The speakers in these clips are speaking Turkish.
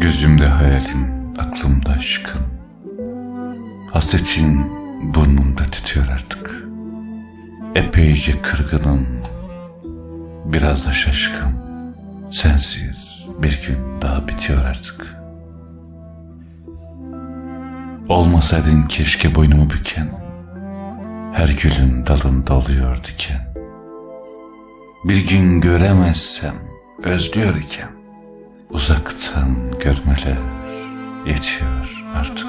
Gözümde hayalin, aklımda aşkın. Hasretin burnumda tütüyor artık. Epeyce kırgınım, biraz da şaşkın. Sensiz bir gün daha bitiyor artık. Olmasaydın keşke boynumu büken, her gülün dalında oluyor diken. Bir gün göremezsem özlüyor iken, uzaktan görmeler yetiyor artık.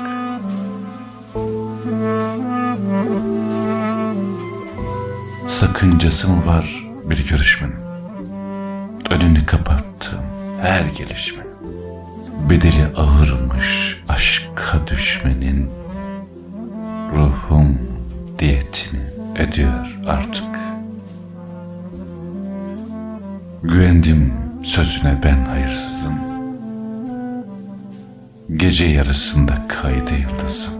Sakıncası mı var bir görüşmenin? Önünü kapattım her gelişme. Bedeli ağırmış aşka düşmenin. Ruhum diyetini ödüyor artık. Güvendim sözüne ben hayırsızım. Gece yarısında kaydı yıldızım.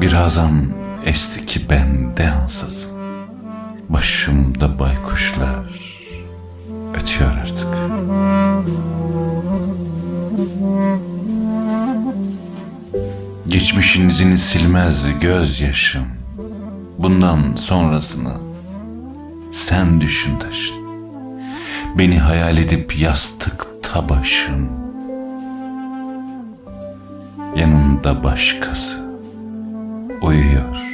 Birazdan esti ki ben de ansızım. Başımda baykuşlar ötüyor artık. Geçmişin izini silmez gözyaşım. Bundan sonrasını sen düşün taşın. Beni hayal edip yastıkta başın. Yanında başkası uyuyor.